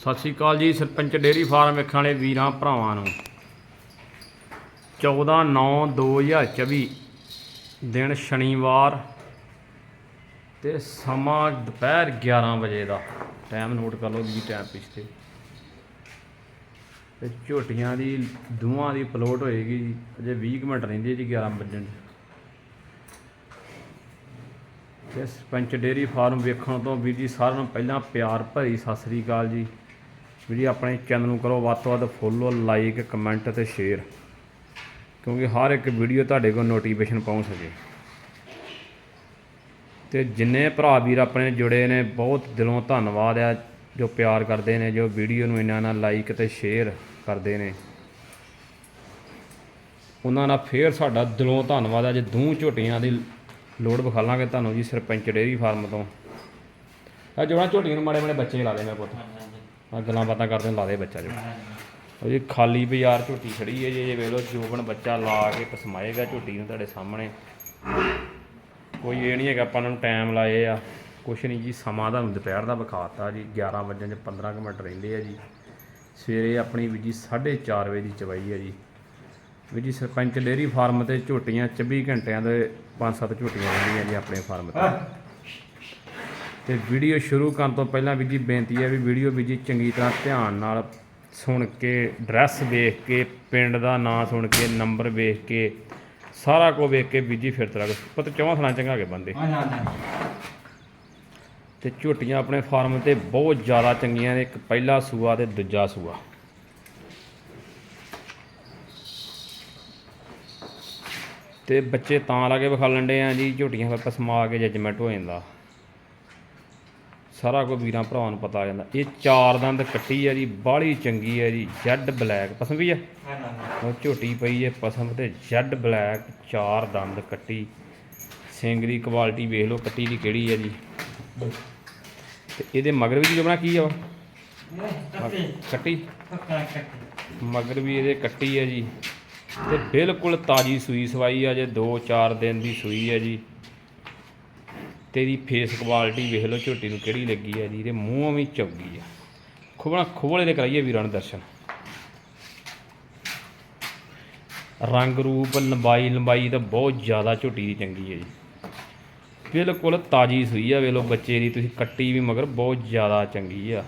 ਸਤਿ ਸ਼੍ਰੀ ਅਕਾਲ ਜੀ, sarpanch dairy farm ਵੇਖਣ ਵਾਲੇ ਵੀਰਾਂ ਭਰਾਵਾਂ ਨੂੰ। 14 9 2024 ਦਿਨ ਸ਼ਨੀਵਾਰ ਤੇ ਸਮਾਂ ਦੁਪਹਿਰ 11 ਵਜੇ ਦਾ। ਟਾਈਮ ਨੋਟ ਕਰ ਲਓ ਜੀ ਟਾਈਮ ਪਿਛਤੇ ਤੇ ਝੋਟੀਆਂ ਦੀ ਦੋਵਾਂ ਦੀ ਪਲੋਟ ਹੋਏਗੀ ਜੀ, ਅਜੇ 20 ਕੁ ਮਿੰਟ ਰਹਿੰਦੇ ਜੀ 11 ਵਜਣ 'ਚ। ਤੇ ਸਰਪੰਚ ਡੇਅਰੀ ਫਾਰਮ ਵੇਖਣ ਤੋਂ ਵੀਰ ਜੀ, ਸਾਰਿਆਂ ਨੂੰ ਪਹਿਲਾਂ ਪਿਆਰ ਭਰੀ ਸਤਿ ਸ੍ਰੀ ਅਕਾਲ ਜੀ। ਵੀਰ, ਆਪਣੇ ਚੈਨਲ ਨੂੰ ਕਰੋ ਵੱਧ ਤੋਂ ਵੱਧ ਫੋਲੋ ਲਾਈਕ ਕਮੈਂਟ ਤੇ ਸ਼ੇਅਰ ਕਿਉਂਕਿ ਹਰ ਇੱਕ ਵੀਡੀਓ ਤੁਹਾਡੇ ਕੋਲ ਨੋਟੀਫਿਕੇਸ਼ਨ ਪਹੁੰਚ ਸਕੇ। ਤੇ ਜਿੰਨੇ ਭਰਾ ਵੀਰ ਆਪਣੇ ਜੁੜੇ ਨੇ, ਬਹੁਤ ਦਿਲੋਂ ਧੰਨਵਾਦ ਆ, ਜੋ ਪਿਆਰ ਕਰਦੇ ਨੇ, ਜੋ ਵੀਡੀਓ ਨੂੰ ਇਹਨਾਂ ਨਾਲ ਲਾਈਕ ਤੇ ਸ਼ੇਅਰ ਕਰਦੇ ਨੇ। ਉਹਨਾਂ ਨਾਲ ਫੇਰ ਸਾਡਾ ਦਿਲੋਂ ਧੰਨਵਾਦ ਆ, ਜੇ ਦੂੰ ਝੋਟੀਆਂ ਦੀ ਲੋੜ ਵਿਖਾ ਲਾਂਗੇ, ਤੁਹਾਨੂੰ ਜੀ ਸਰਪੰਚ ਡੇਅਰੀ ਫਾਰਮ ਤੋਂ। ਆ ਜੋੜਾ ਝੋਟੀਆਂ ਨੂੰ ਮਾੜੇ ਮਾੜੇ ਬੱਚੇ ਲਾ ਦੇ ਮੇਰੇ ਪੁੱਤ। ਆ ਗੱਲਾਂ ਬਾਤਾਂ ਕਰਦੇ ਲਾ ਦੇ ਬੱਚਾ ਜੋ। ਉਹ ਜੀ ਖਾਲੀ ਬਾਜ਼ਾਰ ਝੋਟੀ ਖੜੀ ਹੈ ਜੀ ਵੇਖ ਲਓ, ਜੋਬਨ ਬੱਚਾ ਲਾ ਕੇ ਪਸਮਾਏਗਾ ਝੋਟੀ ਨੂੰ ਤੁਹਾਡੇ ਸਾਹਮਣੇ। ਕੋਈ ਇਹ ਨਹੀਂ ਹੈਗਾ, ਆਪਾਂ ਨੂੰ ਟਾਈਮ ਲਾਏ ਆ। ਕੁਛ ਨਹੀਂ ਜੀ, ਸਮਾਂ ਤੁਹਾਨੂੰ ਦੁਪਹਿਰ ਦਾ ਵਿਖਾਤਾ ਜੀ 11 ਵਜੇ ਚ 15 ਕੁ ਮਿੰਟ ਰਹਿੰਦੇ ਆ ਜੀ। ਸਵੇਰੇ ਆਪਣੀ ਵੀ ਜੀ 4:30 ਵਜੇ ਦੀ ਚਵਾਈ ਹੈ ਜੀ। ਵੀ ਜੀ ਸਰਪੰਚ ਡੇਅਰੀ ਫਾਰਮ ਤੇ ਝੋਟੀਆਂ 24 ਘੰਟਿਆਂ ਦੇ 5-7 ਝੋਟੀਆਂ ਰਹਿੰਦੀਆਂ ਜੀ ਆਪਣੇ ਫਾਰਮ ਤੇ। ਤੇ ਵੀਡੀਓ ਸ਼ੁਰੂ ਕਰਨ ਤੋਂ ਪਹਿਲਾਂ ਵੀ ਜੀ ਬੇਨਤੀ ਹੈ ਵੀ ਵੀਡੀਓ ਵੀ ਜੀ ਚੰਗੀ ਤਰ੍ਹਾਂ ਧਿਆਨ ਨਾਲ ਸੁਣ ਕੇ ਡਰੈਸ ਵੇਖ ਕੇ ਪਿੰਡ ਦਾ ਨਾਂ ਸੁਣ ਕੇ ਨੰਬਰ ਵੇਖ ਕੇ ਸਾਰਾ ਕੁਝ ਵੇਖ ਕੇ ਵੀ ਜੀ ਫਿਰ ਤਰ੍ਹਾਂ ਪੁੱਤ ਚੌਹਾਂ ਥਣਾ ਚੰਗਾ ਕੇ ਬੰਦੇ। ਤੇ ਝੋਟੀਆਂ ਆਪਣੇ ਫਾਰਮ ਤੇ ਬਹੁਤ ਜ਼ਿਆਦਾ ਚੰਗੀਆਂ ਨੇ ਇੱਕ ਪਹਿਲਾ ਸੂਆ ਤੇ ਦੂਜਾ ਸੂਆ। ਤੇ ਬੱਚੇ ਤਾਂ ਲਾ ਕੇ ਵਿਖਾ ਲੈਂਦੇ ਆ ਜੀ ਝੋਟੀਆਂ ਫਿਰ ਪਸਮਾ ਕੇ ਜੱਜਮੈਂਟ ਹੋ ਜਾਂਦਾ। ਸਾਰਾ ਕੁਝ ਵੀਰਾਂ ਭਰਾਵਾਂ ਨੂੰ ਪਤਾ ਆ ਜਾਂਦਾ। ਇਹ ਚਾਰ ਦੰਦ ਕੱਟੀ ਆ ਜੀ ਬਾਹਲੀ ਚੰਗੀ ਹੈ ਜੀ ਜੈਡ ਬਲੈਕ ਪਸੰਦ ਵੀ ਆ? ਉਹ ਝੋਟੀ ਪਈ ਹੈ ਪਸੰਦ ਤੇ ਜੈਡ ਬਲੈਕ ਚਾਰ ਦੰਦ ਕੱਟੀ। ਸਿੰਗ ਦੀ ਕੁਆਲਿਟੀ ਵੇਖ ਲਓ ਕੱਟੀ ਦੀ ਕਿਹੜੀ ਹੈ ਜੀ। ਤੇ ਇਹਦੇ ਮਗਰ ਵੀ ਜਮਣਾ ਕੀ ਆ ਵਾ? ਕੱਟੀ। ਮਗਰ ਵੀ ਇਹਦੇ ਕੱਟੀ ਹੈ ਜੀ। ਤੇ ਬਿਲਕੁਲ ਤਾਜੀ ਸੂਈ ਸਵਾਈ ਆ ਜੇ 2-4 ਦਿਨ ਦੀ ਸੂਈ ਹੈ ਜੀ। ਤੇ ਇਹਦੀ ਫੇਸ ਕੁਆਲਿਟੀ ਵੇਖ ਲਓ, ਝੋਟੀ ਨੂੰ ਕਿਹੜੀ ਲੱਗੀ ਹੈ ਜੀ, ਇਹਦੇ ਮੂੰਹ ਵੀ ਚੌਗੀ ਆ। ਖੁਬਣਾ ਖੋਲੇ ਦੇ ਕਰਾਈਏ ਵੀਰਾਂ ਨੂੰ ਦਰਸ਼ਨ। ਰੰਗ ਰੂਪ ਲੰਬਾਈ ਲੰਬਾਈ ਤਾਂ ਬਹੁਤ ਜ਼ਿਆਦਾ ਝੋਟੀ ਦੀ ਚੰਗੀ ਹੈ ਜੀ। ਬਿਲਕੁਲ ਤਾਜੀ ਸੂਈ ਆ, ਵੇਖ ਲਓ ਬੱਚੇ ਦੀ, ਤੁਸੀਂ ਕੱਟੀ ਵੀ ਮਗਰ ਬਹੁਤ ਜ਼ਿਆਦਾ ਚੰਗੀ ਆ।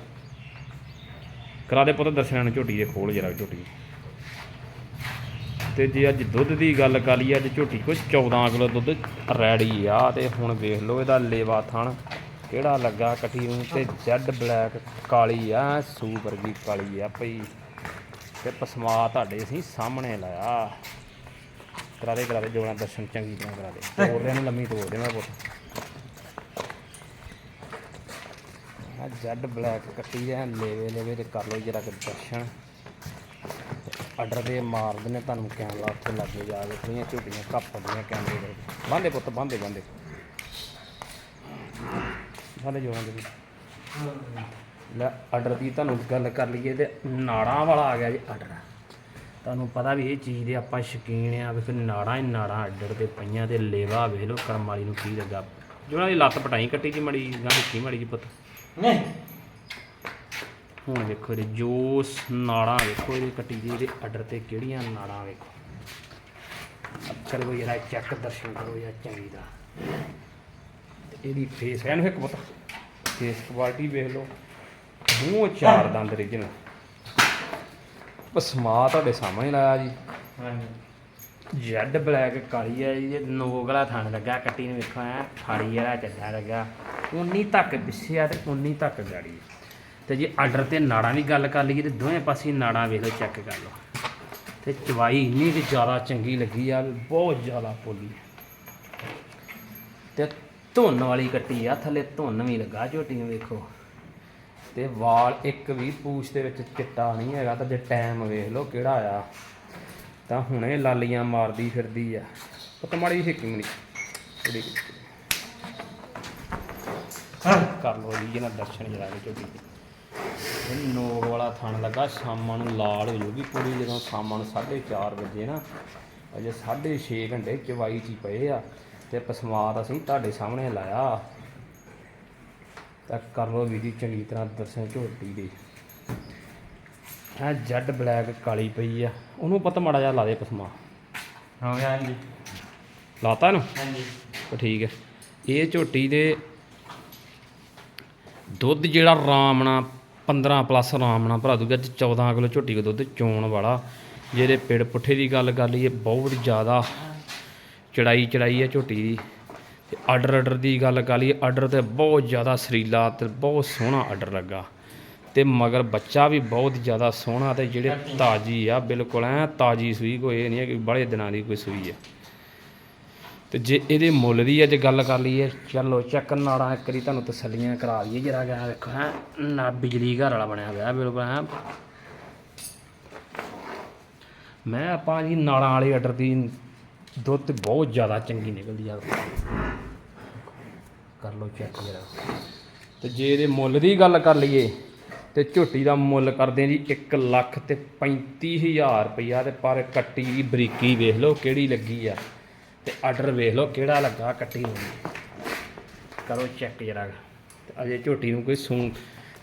ਕਰਾ ਦੇ ਪੁੱਤ ਦਰਸ਼ਨਾਂ ਨੂੰ ਝੋਟੀ ਦੇ ਖੋਲ ਜਰਾ, ਝੋਟੀ। ਤੇ ਜੇ ਅੱਜ ਦੁੱਧ ਦੀ ਗੱਲ ਕਰ ਲਈਏ, ਅੱਜ ਝੋਟੀ ਕੋਈ 14 ਕਿਲੋ ਦੁੱਧ ਰੈਡੀ ਆ ਤੇ ਹੁਣ ਵੇਖ ਲਓ ਇਹਦਾ ਲੇਵਾ ਥਣ ਕਿਹੜਾ ਲੱਗਾ ਕੱਟੀ ਨੂੰ ਤੇ ਜੈਡ ਬਲੈਕ ਕਾਲੀ ਆ ਸੂ ਵਰਗੀ ਕਾਲੀ ਆ ਪਈ ਤੇ ਪਸਮਾ ਤੁਹਾਡੇ ਅਸੀਂ ਸਾਹਮਣੇ ਲਾਇਆ। ਕਰਾ ਦੇ ਕਰਾ ਦੇ ਜੋਣਾ ਦਰਸ਼ਨ ਚੰਗੀ ਤਰ੍ਹਾਂ ਕਰਾ ਦੇ। ਤੋੜ ਦੇ ਨੂੰ ਲੰਮੀ ਤੋੜ ਦੇ ਮੈਂ ਪੁੱਤ। ਆ ਜੈਡ ਬਲੈਕ ਕੱਟੀ ਆ ਲੇਵੇ ਲੇਵੇ ਤੇ ਕਰ ਲਓ ਜਰਾ ਕਿ ਦਰਸ਼ਨ। ਆਰਡਰ ਦੇ ਮਾਰਦੇ ਨੇ ਤੁਹਾਨੂੰ ਕੈਮਰਾ ਉੱਥੇ ਲੱਗੇ ਜਾ ਕੇ ਥੋੜੀਆਂ ਝੂਟੀਆਂ ਕੱਪਦੀਆਂ ਕੈਮਰੇ ਦੇ ਬੰਦੇ ਪੁੱਤ ਬੰਦੇ ਬੰਦੇ ਬੰਦੇ ਜੋੜਾਂ ਦੇ ਲੈ, ਆਰਡਰ ਦੀ ਤੁਹਾਨੂੰ ਗੱਲ ਕਰ ਲਈਏ ਤੇ ਨਾੜਾਂ ਵਾਲਾ ਆ ਗਿਆ ਜੀ ਆਰਡਰ। ਤੁਹਾਨੂੰ ਪਤਾ ਵੀ ਇਹ ਚੀਜ਼ ਦੇ ਆਪਾਂ ਸ਼ੌਕੀਨ ਆ ਵੀ ਫਿਰ ਨਾੜਾਂ ਹੀ ਨਾੜਾਂ ਆਰਡਰ ਤੇ ਪਈਆਂ ਤੇ ਲੇਵਾ ਵੇਖ ਲਓ ਕਰਮ ਵਾਲੀ ਨੂੰ ਕੀ ਲੱਗਾ। ਜੋੜਾਂ ਦੀ ਲੱਤ ਪਟਾਈ ਕੱਟੀ ਜੀ ਮੜੀ ਗਾਂ ਕੀ ਮੜੀ ਜੀ ਪੁੱਤ। ਹੁਣ ਵੇਖੋ ਇਹਦੇ ਜੋਸ ਨਾੜਾਂ ਵੇਖੋ ਇਹਦੇ ਕੱਟੀ ਦੀ ਇਹਦੇ ਆਰਡਰ ਤੇ ਕਿਹੜੀਆਂ ਨਾੜਾਂ ਵੇਖੋ। ਕੋਈ ਜਰਾ ਚੈੱਕ ਦਰਸ਼ਨ ਕਰੋ ਯਾ ਚੰਗੀ ਦਾ ਇਹਦੀ ਫੇਸ ਐਨ ਇੱਕ ਪਤਾ। ਫੇਸ ਕੁਆਲਿਟੀ ਵੇਖ ਲਓ। ਮੂੰਹ ਚਾਰ ਦੰਦ ਰੀਜਨ ਪਸਮਾ ਤੁਹਾਡੇ ਸਾਹਮਣੇ ਲਾਇਆ ਜੀ। ਜੈਡ ਬਲੈਕ ਕਾਲੀ ਹੈ ਜੀ ਇਹ ਨੋਗਲਾ ਥਣ ਲੱਗਾ ਕੱਟੀ ਨੂੰ ਵੇਖੋ ਐ ਫਾੜੀ ਵਾਲਾ ਚੱਡਾ ਲੱਗਾ। ਉਨੀ ਤੱਕ ਪਿੱਛੇ ਤੇ ਉਨੀ ਤੱਕ ਗਾੜੀ। ਤੇ ਜੇ ਆਰਡਰ ਤੇ ਨਾੜਾਂ ਦੀ ਗੱਲ ਕਰ ਲਈਏ ਤੇ ਦੋਵੇਂ ਪਾਸੇ ਨਾੜਾਂ ਵੇਖ ਲਓ ਚੈੱਕ ਕਰ ਲਓ। ਤੇ ਚਵਾਈ ਇੰਨੀ ਕਿ ਜ਼ਿਆਦਾ ਚੰਗੀ ਲੱਗੀ ਆ ਵੀ ਬਹੁਤ ਜ਼ਿਆਦਾ ਪੋਲੀ। ਤੇ ਧੁੰਨ ਵਾਲੀ ਕੱਟੀ ਆ ਥੱਲੇ ਧੁੰਨ ਵੀ ਲੱਗਾ ਝੋਟੀ ਨੂੰ ਵੇਖੋ। ਤੇ ਵਾਲ ਇੱਕ ਵੀ ਪੂਛ ਦੇ ਵਿੱਚ ਚਿੱਟਾ ਨਹੀਂ ਹੈਗਾ ਤਾਂ ਜੇ ਟਾਈਮ ਵੇਖ ਲਓ ਕਿਹੜਾ ਆ। ਤਾਂ ਹੁਣੇ ਲਾਲੀਆਂ ਮਾਰਦੀ ਫਿਰਦੀ ਆ ਪਤਾ ਮਾੜੀ ਜਿਹੀ ਹਿੱਕੀ ਮਣੀ ਕਿਹੜੀ ਕਰ ਲੋ ਜੀ ਇਹਨਾਂ ਦਰਸ਼ਨ ਜਰਾ ਕੇ ਝੋਟੀ ਨੋਕ ਵਾਲਾ ਥਣ ਲੱਗਾ ਸ਼ਾਮਾਂ ਨੂੰ ਲਾਲ ਹੋ ਜੂਗੀ ਪੂਰੀ ਜਦੋਂ ਸ਼ਾਮਾਂ ਨੂੰ 4:30 ਵਜੇ ਨਾ ਅਜੇ 6.5 ਘੰਟੇ ਚਵਾਈ ਚ ਪਏ ਆ ਤੇ ਪਸਮਾਦ ਅਸੀਂ ਤੁਹਾਡੇ ਸਾਹਮਣੇ ਲਾਇਆ। ਤਾਂ ਕਰ ਲਓ ਵੀਡੀ ਚੰਗੀ ਤਰ੍ਹਾਂ ਦਰਸ਼ਨ ਝੋਟੀ ਦੇ। ਇਹ ਜੈਡ ਬਲੈਕ ਕਾਲੀ ਪਈ ਆ ਉਹਨੂੰ ਪਤਾ ਮਾੜਾ ਜਿਹਾ ਲਾ ਦੇ ਪਸਮਾ। ਹੋ ਗਿਆ ਹਾਂਜੀ। ਲਾਤਾ ਇਹਨੂੰ? ਹਾਂਜੀ। ਤਾਂ ਠੀਕ ਹੈ। ਇਹ ਝੋਟੀ ਦੇ ਦੁੱਧ ਜਿਹੜਾ ਰਾਮਣਾ 15 ਪਲੱਸ ਆਰਾਮ ਨਾਲ ਭਰਾ ਦੂਗਾ ਅੱਜ 14 ਕਿਲੋ ਝੋਟੀ ਦਾ ਦੁੱਧ ਚੋਣ ਵਾਲਾ। ਜਿਹੜੇ ਪੇੜ ਪੁੱਠੇ ਦੀ ਗੱਲ ਕਰ ਲਈਏ, ਬਹੁਤ ਜ਼ਿਆਦਾ ਚੜਾਈ ਚੜਾਈ ਹੈ ਝੋਟੀ ਦੀ। ਤੇ ਆਰਡਰ ਆਰਡਰ ਦੀ ਗੱਲ ਕਰ ਲਈਏ, ਆਰਡਰ ਤੇ ਬਹੁਤ ਜ਼ਿਆਦਾ ਸਰੀਲਾ ਤੇ ਬਹੁਤ ਸੋਹਣਾ ਆਰਡਰ ਲੱਗਾ। ਤੇ ਮਗਰ ਬੱਚਾ ਵੀ ਬਹੁਤ ਜ਼ਿਆਦਾ ਸੋਹਣਾ ਤੇ ਜਿਹੜੇ ਤਾਜੀ ਆ, ਬਿਲਕੁਲ ਐ ਤਾਜੀ ਸੂਈ ਕੋਈ ਇਹ ਨਹੀਂ ਹੈ ਕਿ ਬੜੇ ਦਿਨਾਂ ਦੀ ਕੋਈ ਸੂਈ ਹੈ। ਤੇ ਜੇ ਇਹਦੇ ਮੁੱਲ ਦੀ ਅੱਜ ਗੱਲ ਕਰ ਲਈਏ, ਚਲੋ ਚੱਕ ਨਾੜਾਂ ਇੱਕ ਵਾਰੀ ਤੁਹਾਨੂੰ ਤਸੱਲੀਆਂ ਕਰਾ ਦਈਏ ਜਰਾ ਗਾ ਵੇਖੋ ਹੈ, ਨਾ ਬਿਜਲੀ ਘਰ ਵਾਲਾ ਬਣਿਆ ਹੋਇਆ, ਬਿਲਕੁਲ ਹੈ। ਮੈਂ ਆਪਾਂ ਜੀ ਨਾੜਾਂ ਵਾਲੇ ਆਰਡਰ ਦੀ ਦੁੱਧ ਬਹੁਤ ਜ਼ਿਆਦਾ ਚੰਗੀ ਨਿਕਲਦੀ ਆ। ਕਰ ਲਓ ਚੈੱਕ ਜਰਾ। ਤੇ ਜੇ ਇਹਦੇ ਮੁੱਲ ਦੀ ਗੱਲ ਕਰ ਲਈਏ, ਤੇ ਝੋਟੀ ਦਾ ਮੁੱਲ ਕਰਦੇ ਆ ਜੀ 1 ਲੱਖ ਤੇ 35000 ਰੁਪਈਆ ਤੇ ਪਰ ਕੱਟੀ ਦੀ ਬਰੀਕੀ ਵੇਖ ਲਓ ਕਿਹੜੀ ਲੱਗੀ ਆ। ਤੇ ਆਰਡਰ ਵੇਖ ਲਓ ਕਿਹੜਾ ਲੱਗਾ ਕੱਟੀ ਨੂੰ। ਕਰੋ ਚੈੱਕ ਜਰਾ। ਤੇ ਅਜੇ ਝੋਟੀ ਨੂੰ ਕੋਈ ਸੂ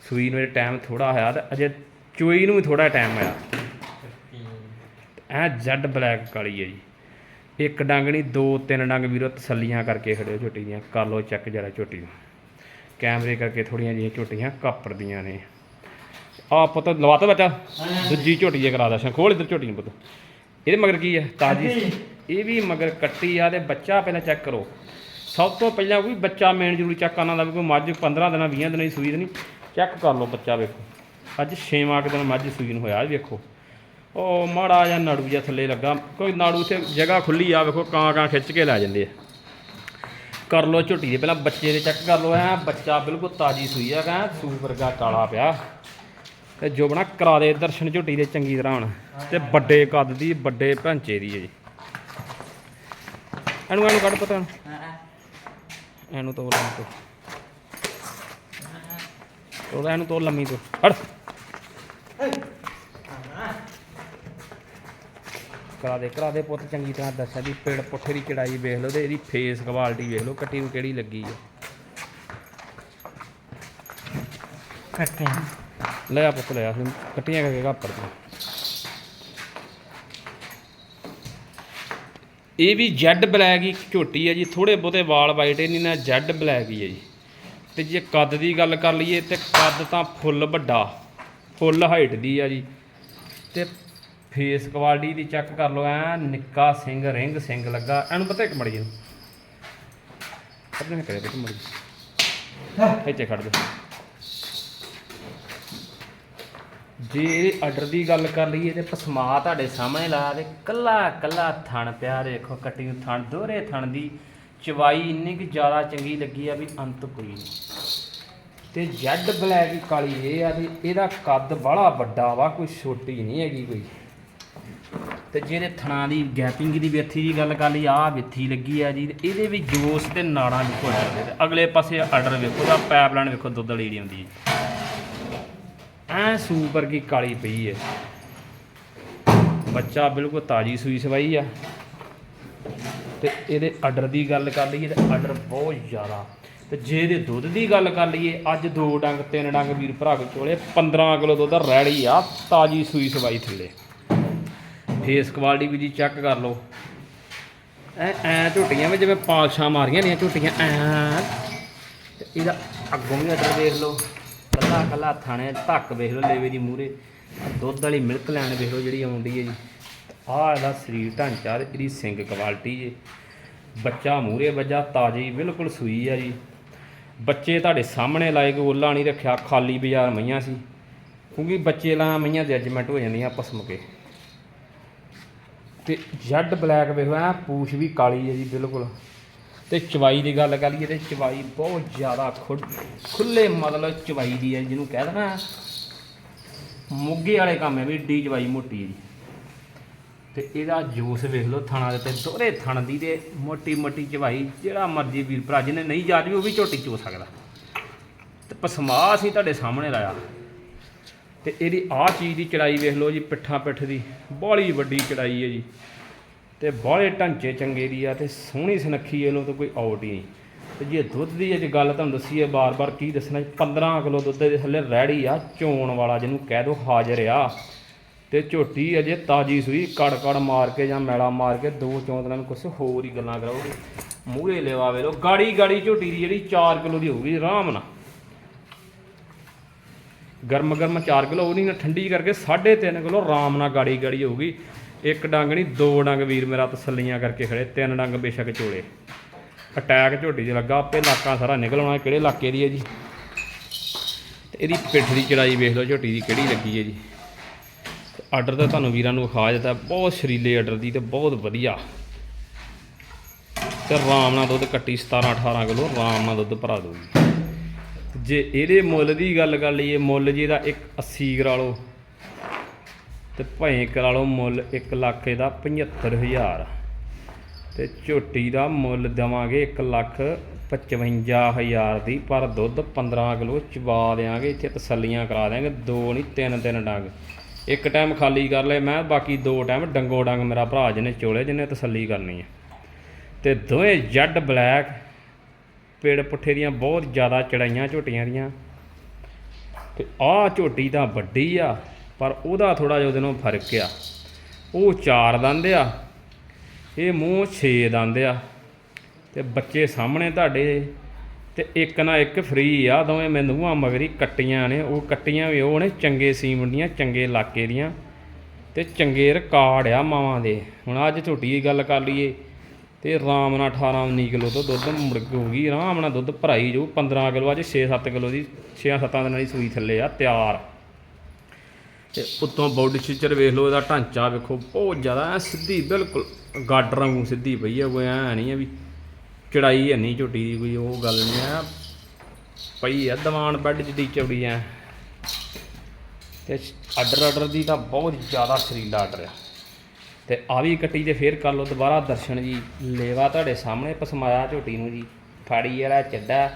ਸੂਈ ਨੂੰ ਟਾਈਮ ਥੋੜਾ ਹੋਇਆ ਤੇ ਅਜੇ ਚੋਈ ਨੂੰ ਵੀ ਥੋੜਾ ਟਾਈਮ ਆਇਆ ਐ ਜੈਡ ਬਲੈਕ ਕਾਲੀ ਹੈ ਜੀ। ਇੱਕ ਡੰਗ ਨਹੀਂ ਦੋ ਤਿੰਨ ਡੰਗ ਵੀਰੋ ਤਸੱਲੀਆਂ ਕਰਕੇ ਖੜੇ ਹੋ ਝੋਟੀ ਦੀਆਂ। ਕਰ ਲਓ ਚੈੱਕ ਜਰਾ ਝੋਟੀ ਨੂੰ। ਕੈਮਰੇ ਕਰਕੇ ਥੋੜੀਆਂ ਜਿਹੀਆਂ ਝੋਟੀਆਂ ਕਾਪਰਦੀਆਂ ਨੇ। ਆ ਪੁੱਤ ਲਵਾਤਾ ਬੱਚਾ। ਦੂਜੀ ਝੋਟੀ ਜੇ ਕਰਾ ਦਾ ਸ਼ਾ। ਖੋਲ ਇਧਰ ਝੋਟੀ ਨੂੰ ਪੁੱਤ। ਇਹਦੇ ਮਗਰ ਕੀ ਹੈ? ਤਾਜੀ। ਇਹ ਵੀ ਮਗਰ ਕੱਟੀ ਆ ਤੇ ਬੱਚਾ ਪਹਿਲਾਂ ਚੈੱਕ ਕਰੋ। ਸਭ ਤੋਂ ਪਹਿਲਾਂ ਕੋਈ ਬੱਚਾ ਮੇਨ ਜ਼ਰੂਰੀ ਚੈੱਕ ਕਰਨਾ ਦਾ ਕੋਈ ਮੱਝ 15 ਦਿਨਾਂ 20 ਦਿਨਾਂ ਦੀ ਸੂਈ ਨਹੀਂ। ਚੈੱਕ ਕਰ ਲਓ ਬੱਚਾ ਵੇਖੋ। ਅੱਜ 6ਵਾਂ ਕੁ ਦਿਨ ਮੱਝ ਸੂਈ ਨੂੰ ਹੋਇਆ ਇਹ ਵੇਖੋ। ਉਹ ਮਾੜਾ ਜਿਹਾ ਨਾੜੂ ਜਿਹਾ ਥੱਲੇ ਲੱਗਾ। ਕੋਈ ਨਾੜੂ ਤੇ ਜਗ੍ਹਾ ਖੁੱਲੀ ਆ, ਵੇਖੋ ਕਾਂ ਕਾਂ ਖਿੱਚ ਕੇ ਲੈ ਜਾਂਦੇ ਆ। ਕਰ ਲਓ ਝੁੱਟੀ ਦੇ ਪਹਿਲਾਂ ਬੱਚੇ ਦੇ ਚੈੱਕ ਕਰ ਲਓ ਐ ਬੱਚਾ ਬਿਲਕੁਲ ਤਾਜੀ ਸੂਈ ਆ ਕਹਾਂ ਸੂਪ ਵਰਗਾ ਕਾਲਾ ਪਿਆ। ਤੇ ਜੋਬਣਾ ਕਰਾ ਦੇ ਦਰਸ਼ਨ ਝੁੱਟੀ ਦੇ ਚੰਗੀ ਤਰ੍ਹਾਂ ਹੁਣ। ਤੇ ਵੱਡੇ ਕੱਦ ਦੀ, ਵੱਡੇ ਭਾਂਚੇ ਦੀ ਹੈ ਜੀ। ਇਹਨੂੰ ਇਹਨੂੰ ਕੱਢ ਪਤਾ ਇਹਨੂੰ। ਤੋੜ ਲੰਮੀ ਤੋਂ। ਉਹਦਾ ਇਹਨੂੰ ਤੋੜ ਲੰਮੀ ਤੋਂ। ਹਟ ਕਰਾ ਦੇ ਕਰਾ ਦੇ ਪੁੱਤ ਚੰਗੀ ਤਰ੍ਹਾਂ ਦੱਸਿਆ ਦੀ ਪੇੜ ਪੁੱਠੇ ਦੀ ਚੜਾਈ ਵੇਖ ਲਓ ਤੇ ਇਹਦੀ ਫੇਸ ਕੁਆਲਿਟੀ ਵੇਖ ਲਓ ਕੱਟੀ ਨੂੰ ਕਿਹੜੀ ਲੱਗੀ ਹੈ ਕੱਟੇ ਲੈ ਆ ਪੁੱਤ ਲੈ ਆ ਕੱਟੀਆਂ ਕਰਕੇ ਘਾਪਰ ਤੋਂ ਇਹ ਵੀ ਜੈਡ ਬਲੈਕ ਹੀ ਝੋਟੀ ਹੈ ਜੀ ਥੋੜੇ ਬਹੁਤੇ ਵਾਲ ਵਾਈਟ ਨਹੀਂ ਨਾ ਜੈਡ ਬਲੈਕ ਹੀ ਹੈ ਜੀ। ਤੇ ਜੇ ਕੱਦ ਦੀ ਗੱਲ ਕਰ ਲਈਏ, ਤੇ ਕੱਦ ਤਾਂ ਫੁੱਲ ਵੱਡਾ, ਫੁੱਲ ਹਾਈਟ ਦੀ ਆ ਜੀ। ਤੇ ਫੇਸ ਕੁਆਲਿਟੀ ਦੀ ਚੈੱਕ ਕਰ ਲਓ ਐ ਨਿੱਕਾ ਸਿੰਘ, ਰਿੰਗ ਸਿੰਘ ਲੱਗਾ। ਇਹਨੂੰ ਪਤਾ ਇੱਕ ਮੜੀ ਜੀ ਆਪਣੇ ਕਰੇ ਤੇ ਮੜੀ ਇੱਥੇ ਖੜ ਜਾ ਜੇ ਇਹਦੇ ਆਰਡਰ ਦੀ ਗੱਲ ਕਰ ਲਈਏ ਤੇ ਪਸਮਾ ਤੁਹਾਡੇ ਸਾਹਮਣੇ ਲਾ ਦੇ। ਕੱਲਾ ਕੱਲਾ ਥਣ ਪਿਆ, ਦੇਖੋ ਕੱਟੀ ਥਣ, ਦੋਹਰੇ ਥਣ ਦੀ ਚਵਾਈ ਇੰਨੀ ਕਿ ਜ਼ਿਆਦਾ ਚੰਗੀ ਲੱਗੀ ਆ ਵੀ ਅੰਤ ਕੋਈ ਨਹੀਂ। ਤੇ ਜੈਡ ਬਲੈਕ ਕਾਲੀ ਇਹ ਆ ਤੇ ਇਹਦਾ ਕੱਦ ਬੜਾ ਵੱਡਾ ਵਾ, ਕੋਈ ਛੋਟੀ ਨਹੀਂ ਹੈਗੀ ਕੋਈ। ਤੇ ਜਿਹਦੇ ਥਣਾ ਦੀ ਗੈਪਿੰਗ ਦੀ ਵਿੱਥੀ ਦੀ ਗੱਲ ਕਰ ਲਈ, ਆਹ ਵਿੱਥੀ ਲੱਗੀ ਆ ਜੀ, ਤੇ ਇਹਦੇ ਵੀ ਜੋਸ ਤੇ ਨਾੜਾਂ ਦੀ ਘੋੜਾ ਤੇ ਅਗਲੇ ਪਾਸੇ ਆਰਡਰ ਵੇਖੋ ਦਾ ਪਾਈਪਲਾਈਨ ਵੇਖੋ, ਦੁੱਧ ਵਾਲੀ ਜਿਹੜੀ ਆਉਂਦੀ ਹੈ। ਐ ਸੂਪ ਵਰਗੀ ਕਾਲੀ ਪਈ ਹੈ ਬੱਚਾ ਬਿਲਕੁਲ ਤਾਜੀ ਸੂਈ ਸਵਾਈ ਆ। ਤੇ ਇਹਦੇ ਆਰਡਰ ਦੀ ਗੱਲ ਕਰ ਲਈਏ ਤਾਂ ਆਰਡਰ ਬਹੁਤ ਜ਼ਿਆਦਾ। ਤੇ ਜੇ ਇਹਦੇ ਦੁੱਧ ਦੀ ਗੱਲ ਕਰ ਲਈਏ, ਅੱਜ ਦੋ ਡੰਗ, ਤਿੰਨ ਡੰਗ ਵੀਰ ਭਰਾ ਕੋ ਚੋਲੇ 15 ਕਿਲੋ ਦੁੱਧ ਰੈਡੀ ਆ, ਤਾਜੀ ਸੂਈ ਸਵਾਈ ਥੱਲੇ। ਫੇਸ ਕੁਆਲਿਟੀ ਵੀ ਜੀ ਚੈੱਕ ਕਰ ਲਓ। ਐ ਐ ਝੋਟੀਆਂ ਵਿੱਚ ਜਿਵੇਂ ਪਾਲਸ਼ਾਂ ਮਾਰੀਆਂ ਨੇ ਝੋਟੀਆਂ, ਐ। ਇਹਦਾ ਅੱਗੋਂ ਵੀ ਆਰਡਰ ਦੇਖ ਲਓ। ਕੱਲਾ ਕੱਲਾ ਥਾਣੇ ਧੱਕ ਵੇਖ ਲਓ ਲੇਵੇ ਦੀ ਮੂਰੇ ਦੁੱਧ ਵਾਲੀ ਮਿਲਕ ਲੈਣ ਵੇਖ ਲਓ ਜਿਹੜੀ ਆਉਂਦੀ ਹੈ ਜੀ। ਆਹ ਇਹਦਾ ਸਰੀਰ ਢਾਂਚਾ ਤੇ ਇਹਦੀ ਸਿੰਗ ਕੁਆਲਿਟੀ ਜੀ। ਬੱਚਾ ਮੂਰੇ ਵੱਜਾ, ਤਾਜੀ ਬਿਲਕੁਲ ਸੂਈ ਆ ਜੀ। ਬੱਚੇ ਤੁਹਾਡੇ ਸਾਹਮਣੇ ਲਾਏ ਕੋਈ ਓਲਾ ਨਹੀਂ ਰੱਖਿਆ, ਖਾਲੀ ਬਾਜ਼ਾਰ ਮਈਆਂ ਸੀ। ਕਿਉਂਕਿ ਬੱਚੇ ਲਾ ਮਈਆਂ ਜੱਜਮੈਂਟ ਹੋ ਜਾਂਦੀਆਂ ਪਸਮ ਕੇ ਤੇ ਜੈਡ ਬਲੈਕ ਵੇਖੋ ਐ ਪੂਛ ਵੀ ਕਾਲੀ ਹੈ ਜੀ, ਬਿਲਕੁਲ। ਤੇ ਚਵਾਈ ਦੀ ਗੱਲ ਕਰੀਏ ਤੇ ਚਵਾਈ ਬਹੁਤ ਜ਼ਿਆਦਾ ਖੁੱਲੇ ਮਤਲਬ ਚਵਾਈ ਦੀ ਹੈ ਜਿਹਨੂੰ ਕਹਿ ਦੇਣਾ। ਮੁੱਗੇ ਵਾਲੇ ਕੰਮ ਹੈ ਵੀ ਡੀ ਚਵਾਈ ਮੋਟੀ ਹੈ ਜੀ। ਤੇ ਇਹਦਾ ਜੂਸ ਵੇਖ ਲਓ ਥਣਾ ਦੇ ਤੇ ਦੋਹਰੇ ਥਣ ਦੀ ਤੇ ਮੋਟੀ ਮੋਟੀ ਚਵਾਈ, ਜਿਹੜਾ ਮਰਜ਼ੀ ਵੀਰ ਭਰਾ ਜਿਹਨੇ ਨਹੀਂ ਜਾ ਵੀ ਉਹ ਵੀ ਝੋਟੀ ਚੋ ਸਕਦਾ। ਤੇ ਪਸਮਾ ਅਸੀਂ ਤੁਹਾਡੇ ਸਾਹਮਣੇ ਲਾਇਆ। ਤੇ ਇਹਦੀ ਆਹ ਚੀਜ਼ ਦੀ ਚੜਾਈ ਵੇਖ ਲਓ ਜੀ, ਪਿੱਠਾਂ ਪਿੱਠ ਦੀ ਬਾਹਲੀ ਵੱਡੀ ਚੜਾਈ ਹੈ ਜੀ। ਤੇ ਬਾਹਲੇ ਢਾਂਚੇ ਚੰਗੇ ਦੀ ਆ ਤੇ ਸੋਹਣੀ ਸੁਨੱਖੀ ਇਹਨੂੰ ਤਾਂ ਕੋਈ ਆਊਟ ਹੀ ਨਹੀਂ। ਤੇ ਜੇ ਦੁੱਧ ਦੀ ਅੱਜ ਗੱਲ ਤੁਹਾਨੂੰ ਦੱਸੀ ਹੈ ਬਾਰ-ਬਾਰ ਕੀ ਦੱਸਣਾ 15 ਕਿਲੋ ਦੁੱਧ ਦੇ ਥੱਲੇ ਰੈੜੀ ਆ, ਚੋਣ ਵਾਲਾ ਜਿਹਨੂੰ ਕਹਿ ਦੋ ਹਾਜ਼ਰ ਆ। ਤੇ ਝੋਟੀ ਅਜੇ ਤਾਜੀ ਸੂਈ ਕੜ ਕੜ ਮਾਰ ਕੇ ਜਾਂ ਮੈਲਾ ਮਾਰ ਕੇ ਦੋ ਚੌਂ ਦਿਨਾਂ ਨੂੰ ਕੁਛ ਹੋਰ ਹੀ ਗੱਲਾਂ ਕਰਾਉਗੀ। ਮੂਹਰੇ ਲਿਵਾ ਵੇ ਲੋ ਗਾੜੀ ਗਾੜੀ ਝੋਟੀ ਦੀ ਜਿਹੜੀ 4 ਕਿਲੋ ਦੀ ਹੋਊਗੀ, ਆਰਾਮ ਨਾਲ। ਗਰਮ ਗਰਮ 4 ਕਿਲੋ, ਉਹ ਨਹੀਂ ਨਾ ਠੰਡੀ ਕਰਕੇ 3.5 ਕਿਲੋ ਆਰਾਮ ਨਾਲ ਗਾੜੀ ਗਾੜੀ ਹੋਊਗੀ। ਇੱਕ ਡੰਗ ਨਹੀਂ, ਦੋ ਡੰਗ ਵੀਰ ਮੇਰਾ ਤਸੱਲੀਆਂ ਕਰਕੇ ਖੜੇ, ਤਿੰਨ ਡੰਗ ਬੇਸ਼ੱਕ ਚੋਲੇ। ਅਟੈਕ ਝੋਟੀ 'ਚ ਲੱਗਾ, ਆਪੇ ਇਲਾਕਾ ਸਾਰਾ ਨਿਕਲ ਆਉਣਾ ਕਿਹੜੇ ਇਲਾਕੇ ਦੀ ਹੈ ਜੀ? ਤੇ ਇਹਦੀ ਪਿੱਠ ਦੀ ਚੜਾਈ ਵੇਖ ਲਓ, ਝੋਟੀ ਦੀ ਕਿਹੜੀ ਲੱਗੀ ਹੈ ਜੀ। ਆਰਡਰ ਤਾਂ ਤੁਹਾਨੂੰ ਵੀਰਾਂ ਨੂੰ ਵਿਖਾ ਦਿੱਤਾ, ਬਹੁਤ ਸ਼ਰੀਲੇ ਆਰਡਰ ਦੀ ਤੇ ਬਹੁਤ ਵਧੀਆ। ਤੇ ਆਰਾਮ ਨਾਲ ਦੁੱਧ ਕੱਟੀ 17 18 ਕਿਲੋ, ਆਰਾਮ ਨਾਲ ਦੁੱਧ ਭਰਾ ਦੂਗੀ ਜੇ। ਇਹਦੇ ਮੁੱਲ ਦੀ ਗੱਲ ਕਰ ਲਈਏ, ਮੁੱਲ ਜੀ ਇਹਦਾ 180 ਕਰਾ ਲਓ। ਤੇ ਭੈਂ ਕਰਾ ਲਓ ਮੁੱਲ 1 ਲੱਖ ਇਹਦਾ 75000 ਤੇ ਝੋਟੀ ਦਾ ਮੁੱਲ ਦੇਵਾਂਗੇ 1 ਲੱਖ 55000 ਦੀ, ਪਰ ਦੁੱਧ 15 ਕਿਲੋ ਚਵਾ ਦੇਾਂਗੇ ਇੱਥੇ ਤਸੱਲੀਆਂ ਕਰਾ ਦੇਾਂਗੇ ਦੋ ਨਹੀਂ, ਤਿੰਨ ਤਿੰਨ ਡੰਗ। ਇੱਕ ਟਾਈਮ ਖਾਲੀ ਕਰ ਲੈ ਮੈਂ, ਬਾਕੀ ਦੋ ਟਾਈਮ ਡੰਗੋ ਡੰਗ ਮੇਰਾ ਭਰਾ ਜਿਹਨੇ ਚੋਲੇ, ਜਿਹਨੇ ਤਸੱਲੀ ਕਰਨੀ ਹੈ ਤੇ ਦੋਵੇਂ ਜੱਡ ਬਲੈਕ, ਪੇੜ ਪੁੱਠੇ ਦੀਆਂ ਬਹੁਤ ਜ਼ਿਆਦਾ ਚੜਾਈਆਂ ਝੋਟੀਆਂ ਦੀਆਂ। ਤੇ ਆਹ ਝੋਟੀ ਤਾਂ ਵੱਡੀ ਆ। ਪਰ ਉਹਦਾ ਥੋੜਾ ਜਿਹਾ ਉਹਦੇ ਨਾਲੋਂ ਫ਼ਰਕ ਆ। ਉਹ ਚਾਰ ਦੰਦ ਆ, ਇਹ ਮੂੰਹ ਛੇ ਦੰਦ ਆ ਤੇ ਬੱਚੇ ਸਾਹਮਣੇ ਤੁਹਾਡੇ ਤੇ ਇੱਕ ਨਾ ਇੱਕ ਫ੍ਰੀ ਆ, ਦੋਵੇਂ ਮੈਨੂੰਆਂ ਮਗਰੀ ਕੱਟੀਆਂ ਨੇ, ਉਹ ਕੱਟੀਆਂ ਵੀ ਉਹ ਨੇ ਚੰਗੇ ਸੀਮਨ ਦੀਆਂ, ਚੰਗੇ ਇਲਾਕੇ ਦੀਆਂ ਤੇ ਚੰਗੇ ਰਿਕਾਰਡ ਆ ਮਾਵਾਂ ਦੇ। ਹੁਣ ਅੱਜ ਝੋਟੀ ਦੀ ਗੱਲ ਕਰ ਲਈਏ ਤੇ ਆਰਾਮ ਨਾਲ 18 19 ਕਿਲੋ ਤੋਂ ਦੁੱਧ ਮੁੜ ਹੋਊਗੀ, ਆਰਾਮ ਨਾਲ ਦੁੱਧ ਭਰਾਈ ਜੋ 15 ਕਿਲੋ, ਅੱਜ 6-7 ਕਿਲੋ ਦੀ 6-7 ਦਿਨਾਂ ਦੀ ਸੂਈ ਥੱਲੇ ਆ, ਤਿਆਰ। ਤੇ ਉੱਤੋਂ ਬਾਡੀ ਸਟਰਕਚਰ ਵੇਖ ਲਓ, ਇਹਦਾ ਢਾਂਚਾ ਵੇਖੋ, ਬਹੁਤ ਜ਼ਿਆਦਾ ਐ ਸਿੱਧੀ, ਬਿਲਕੁਲ ਗਾਡਰ ਵਾਂਗੂ ਸਿੱਧੀ ਪਈ ਆ, ਕੋਈ ਐ ਨਹੀਂ ਆ ਵੀ ਚੜਾਈ ਹੈ ਨਹੀਂ ਝੋਟੀ ਦੀ, ਕੋਈ ਉਹ ਗੱਲ ਨਹੀਂ ਆ। ਪਈ ਆ ਦੀਵਾਨ ਬੈੱਡ ਜਿੱਡੀ ਚੌੜੀ ਆ ਤੇ ਆਰਡਰ ਆਰਡਰ ਦੀ ਤਾਂ ਬਹੁਤ ਜ਼ਿਆਦਾ ਸਰੀਲਾ ਆਰਡਰ ਆ। ਤੇ ਆ ਵੀ ਕੱਟੀ ਤੇ ਫੇਰ ਕਰ ਲਓ ਦੁਬਾਰਾ, ਦਰਸ਼ਨ ਜੀ, ਲੇਵਾ ਤੁਹਾਡੇ ਸਾਹਮਣੇ ਪਸਮਾਇਆ ਝੋਟੀ ਨੂੰ ਜੀ। ਫਾੜੀ ਵਾਲਾ, ਚੱਡਾ,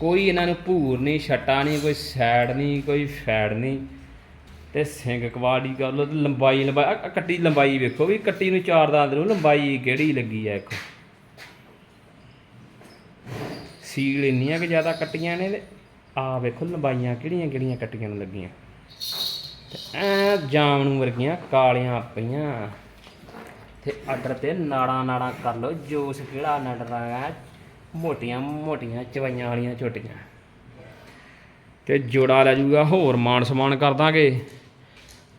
ਕੋਈ ਇਹਨਾਂ ਨੂੰ ਭੂਰ ਨਹੀਂ ਛੱਟਾ ਨਹੀਂ ਕੋਈ ਸੈਡ ਨਹੀਂ ਕੋਈ ਫੈੜ ਨਹੀਂ ਤੇ ਸਿੰਘ ਕਵਾੜੀ ਕਰ ਲਓ ਲੰਬਾਈ ਲੰਬਾਈ, ਆਹ- ਕੱਟੀ ਲੰਬਾਈ ਵੇਖੋ ਵੀ, ਕੱਟੀ ਨੂੰ ਚਾਰ ਦੰਦ ਨੂੰ ਲੰਬਾਈ ਕਿਹੜੀ ਲੱਗੀ ਆ ਇੱਕ ਸੀਲ ਇੰਨੀਆਂ ਕਿ ਜ਼ਿਆਦਾ ਕੱਟੀਆਂ ਨੇ ਤੇ ਆ ਵੇਖੋ ਲੰਬਾਈਆਂ ਕਿਹੜੀਆਂ ਕਿਹੜੀਆਂ ਕੱਟੀਆਂ ਨੂੰ ਲੱਗੀਆਂ। ਤੇ ਐ ਜਾਮ ਨੂੰ ਵਰਗੀਆਂ ਕਾਲੀਆਂ ਪਈਆਂ। ਤੇ ਆਰਡਰ ਤੇ ਨਾੜਾਂ ਨਾੜਾਂ ਕਰ ਲਓ, ਜੋਸ ਕਿਹੜਾ ਨਡਰ ਹੈ ਮੋਟੀਆਂ ਮੋਟੀਆਂ ਚਵਾਈਆਂ ਵਾਲੀਆਂ ਝੋਟੀਆਂ ਤੇ ਜੋੜਾ ਲੈ ਜੂਗਾ, ਹੋਰ ਮਾਨ ਸਮਾਨ ਕਰ ਦਾਂਗੇ।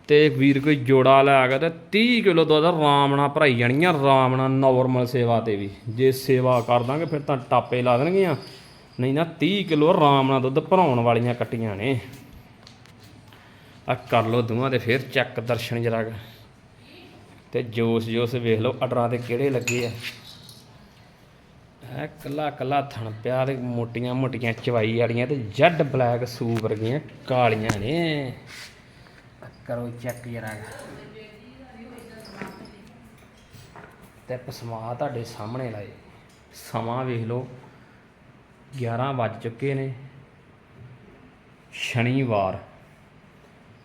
ਤੇ ਵੀਰ ਕੋਈ ਜੋੜਾ ਲੈ ਆ ਗਿਆ ਤੇ 30 ਕਿਲੋ ਦੁੱਧ ਆਰਾਮ ਨਾਲ ਭਰਾਈ ਜਾਣੀਆਂ, ਆਰਾਮ ਨਾਲ ਨਾਰਮਲ ਸੇਵਾ ਤੇ ਵੀ। ਜੇ ਸੇਵਾ ਕਰ ਦਾਂਗੇ, ਫਿਰ ਤਾਂ ਟਾਪੇ ਲਾ ਦੇਣਗੀਆਂ। ਨਹੀਂ ਨਾ 30 ਕਿਲੋ ਆਰਾਮ ਨਾਲ ਦੁੱਧ ਭਰਾਉਣ ਵਾਲੀਆਂ ਕੱਟੀਆਂ ਨੇ। ਆ ਕਰ ਲਓ ਦੋਵਾਂ ਦੇ ਫਿਰ ਚੈੱਕ ਦਰਸ਼ਨ ਜਰਾ ਕੁ। ਤੇ ਜੋਸ ਜੋਸ ਵੇਖ ਲਓ, ਅਡਰਾਂ ਤੇ ਕਿਹੜੇ ਲੱਗੇ ਆ। ਇਹ ਕੱਲਾ ਕੱਲਾ ਥਣ ਪਿਆ ਤੇ ਮੋਟੀਆਂ ਮੋਟੀਆਂ ਚਵਾਈ ਵਾਲੀਆਂ ਤੇ ਜੈਡ ਬਲੈਕ ਸੂ ਵਰਗੀਆਂ ਕਾਲੀਆਂ ਨੇ। ਕਰੋ ਚੈੱਕ ਜਰਾ। ਤੇ ਪਸਮਾ ਤੁਹਾਡੇ ਸਾਹਮਣੇ ਲਾਏ। ਸਮਾਂ ਵੇਖ ਲਓ 11 ਵੱਜ ਚੁੱਕੇ ਨੇ। ਸ਼ਨੀਵਾਰ।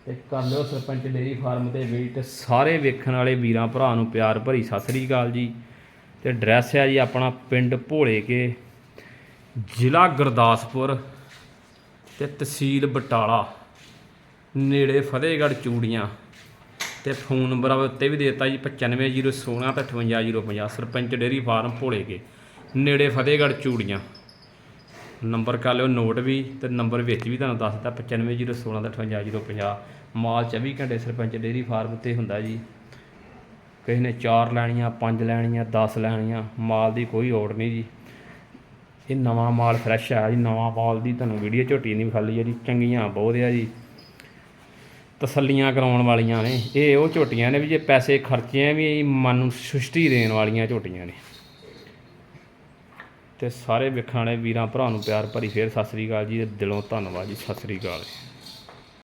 ਤੇ ਕਰ ਲਿਓ ਸਰਪੰਚ ਡੇਰੀ ਫਾਰਮ ਤੇ ਵਿਜ਼ਿਟ ਸਾਰੇ ਵੇਖਣ ਵਾਲੇ ਵੀਰਾਂ, ਭਰਾ ਨੂੰ ਪਿਆਰ ਭਰੀ ਸਤਿ ਸ੍ਰੀ ਅਕਾਲ ਜੀ। ਤੇ ਐਡਰੈਸ ਹੈ ਜੀ ਆਪਣਾ ਪਿੰਡ ਭੋਲੇ ਕੇ, ਜ਼ਿਲ੍ਹਾ ਗੁਰਦਾਸਪੁਰ ਤੇ ਤਹਿਸੀਲ ਬਟਾਲਾ, ਨੇੜੇ ਫਤਿਹਗੜ੍ਹ ਚੂੜੀਆਂ ਤੇ ਫੋਨ ਨੰਬਰ ਆ ਉੱਤੇ ਵੀ ਦੇਤਾ ਜੀ 95016 ਤੇ 58050 ਸਰਪੰਚ ਡੇਰੀ ਫਾਰਮ ਭੋਲੇ ਕੇ, ਨੇੜੇ ਫਤਿਹਗੜ੍ਹ ਚੂੜੀਆਂ। ਨੰਬਰ ਕਰ ਲਿਓ ਨੋਟ ਵੀ ਤੇ ਨੰਬਰ ਵਿੱਚ ਵੀ ਤੁਹਾਨੂੰ ਦੱਸ ਦਿੱਤਾ 95016 ਤੇ 58050 ਮਾਲ 24 ਘੰਟੇ ਸਰਪੰਚ ਡੇਰੀ ਫਾਰਮ ਤੇ ਹੁੰਦਾ ਜੀ। ਕਿਸੇ ਨੇ 4 ਲੈਣੀਆਂ 5 ਲੈਣੀਆਂ 10 ਲੈਣੀਆਂ, ਮਾਲ ਦੀ ਕੋਈ ਔੜ ਨਹੀਂ ਜੀ। ਇਹ ਨਵਾਂ ਮਾਲ ਫਰੈਸ਼ ਆ ਜੀ, ਨਵਾਂ ਮਾਲ ਦੀ ਤੁਹਾਨੂੰ ਵੀਡੀਓ ਝੋਟੀ ਨਹੀਂ ਖਾਲੀ ਜੀ ਚੰਗੀਆਂ ਬਹੁਤ ਆ ਜੀ। ਤਸੱਲੀਆਂ ਕਰਾਉਣ ਵਾਲੀਆਂ ਨੇ। ਇਹ ਉਹ ਝੋਟੀਆਂ ਨੇ ਵੀ ਜੇ ਪੈਸੇ ਖਰਚੇ ਆ ਵੀ ਮਨ ਨੂੰ ਸੁਸ਼ਟੀ ਦੇਣ ਵਾਲੀਆਂ ਝੋਟੀਆਂ ਨੇ। ਤੇ ਸਾਰੇ ਵੇਖਣ ਵਾਲੇ ਵੀਰਾਂ, ਭਰਾ ਨੂੰ ਪਿਆਰ ਭਰੀ ਫੇਰ ਸਤਿ ਸ੍ਰੀ ਅਕਾਲ ਜੀ ਦਿਲੋਂ ਧੰਨਵਾਦ ਜੀ, ਸਤਿ ਸ੍ਰੀ ਅਕਾਲ।